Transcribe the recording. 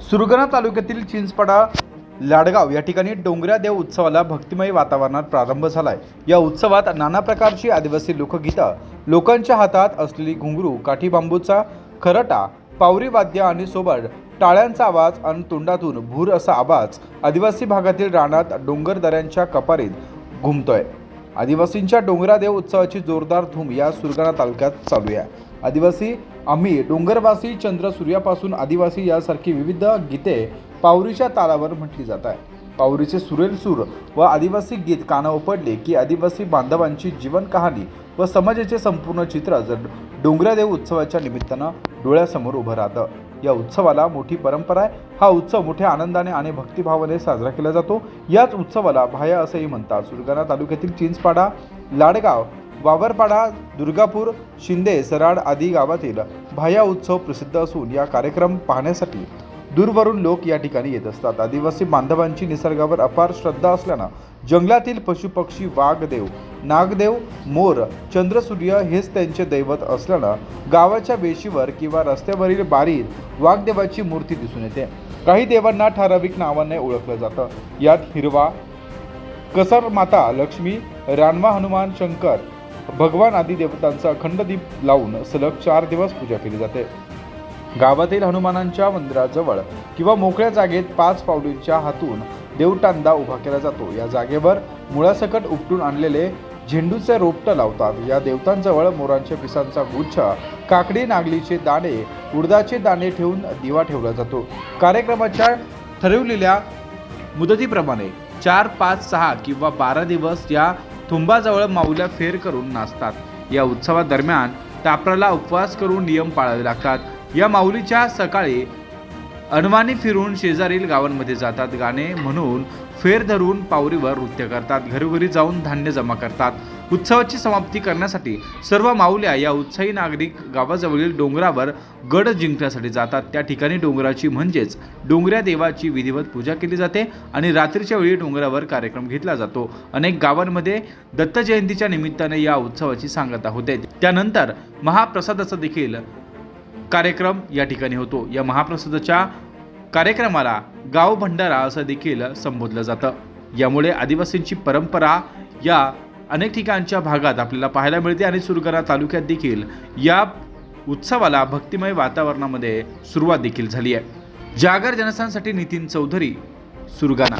सुरगाणा तालुक्यातील चिंचपाडा लाडगाव या ठिकाणी डोंगऱ्या देव उत्सवाला भक्तिमय वातावरणात प्रारंभ झालाय. या उत्सवात नाना प्रकारची आदिवासी लोकगीतं लोकांच्या हातात असलेली घुंगरू काठी बांबूचा खरटा पावरी वाद्य आणि सोबत टाळ्यांचा आवाज आणि तोंडातून भूर असा आवाज आदिवासी भागातील रानात डोंगर दऱ्यांच्या कपारीत घुमतोय. आदिवासींच्या डोंगरादेव उत्सवाची जोरदार धूम या सुरगाणा तालुक्यात चालू आहे. आदिवासी आम्ही डोंगरवासी चंद्र सूर्यापासून आदिवासी यासारखी विविध गीते पावरीच्या तालावर म्हटली जात आहे. पावरीचे सुरेल सूर व आदिवासी गीत कानावर पडले की आदिवासी बांधवांची जीवन कहाणी व समाजाचे संपूर्ण चित्र जर डोंगरादेव उत्सवाच्या निमित्तानं डोळ्यासमोर उभं राहतं. या उत्सवाला मोठी परंपरा आहे. हा उत्सव मोठ्या आनंदाने आणि भक्तिभावाने साजरा केला जातो. याच उत्सवाला भाया असंही म्हणतात. सुरगाणा तालुक्यातील चिंचपाडा लाडगाव वावरपाडा दुर्गापूर शिंदे सराड आदी गावातील भाया उत्सव प्रसिद्ध असून या कार्यक्रम पाहण्यासाठी दूरवरून लोक या ठिकाणी येत असतात. आदिवासी बांधवांची निसर्गावर अपार श्रद्धा असल्यानं जंगलातील पशुपक्षी वाघदेव नागदेव मोर चंद्रसूर्य हेच त्यांचे दैवत असल्यानं गावाच्या वेशीवर किंवा रस्त्यावरील बारीत वाघदेवाची मूर्ती दिसून येते. काही देवांना ठराविक नावाने ओळखलं जातं. यात हिरवा कसर माता लक्ष्मी रानवा हनुमान शंकर भगवान आदी देवतांचा अखंड दीप लावून सलग चार दिवस पूजा केली जाते. गावातील हनुमानांच्या मंदिराजवळ किंवा मोकळ्या जागेत पाच पावलींच्या हातून देवटांदा उभा केला जातो. या जागेवर मुळासकट उपटून आणलेले झेंडूचे रोपटं लावतात. या देवतांजवळ मोरांच्या पिसांचा गुच्छ काकडी नागलीचे दाणे उडदाचे दाणे ठेवून दिवा ठेवला जातो. कार्यक्रमाच्या ठरवलेल्या मुदतीप्रमाणे चार पाच सहा किंवा बारा दिवस या थुंबाजवळ माऊल्या फेर करून नाचतात. या उत्सवादरम्यान तापराला उपवास करून नियम पाळावे लागतात. या माऊलीच्या सकाळी अनवाणी फिरून शेजारील गावांमध्ये जातात गाणे म्हणून फेर धरून पावरीवर नृत्य करतात. घरोघरी जाऊन धान्य जमा करतात. उत्सवाची समाप्ती करण्यासाठी सर्व माऊल्या या उत्साही नागरिक गावाजवळील डोंगरावर गड जिंकण्यासाठी जातात. त्या ठिकाणी डोंगराची म्हणजेच डोंगऱ्या देवाची विधिवत पूजा केली जाते आणि रात्रीच्या वेळी डोंगरावर कार्यक्रम घेतला जातो. अनेक गावांमध्ये दत्त जयंतीच्या निमित्ताने या उत्सवाची सांगता होते. त्यानंतर महाप्रसादाचा देखील कार्यक्रम या ठिकाणी होतो. या महाप्रसादाच्या कार्यक्रमाला गाव भंडारा असं देखील संबोधलं जातं. यामुळे आदिवासींची परंपरा या अनेक ठिकाणच्या भागात आपल्याला पाहायला मिळते आणि सुरगाणा तालुक्यात देखील या उत्सवाला भक्तिमय वातावरणामध्ये सुरुवात देखील झाली आहे. जागर जनस्थानसाठी नितीन चौधरी सुरगाणा.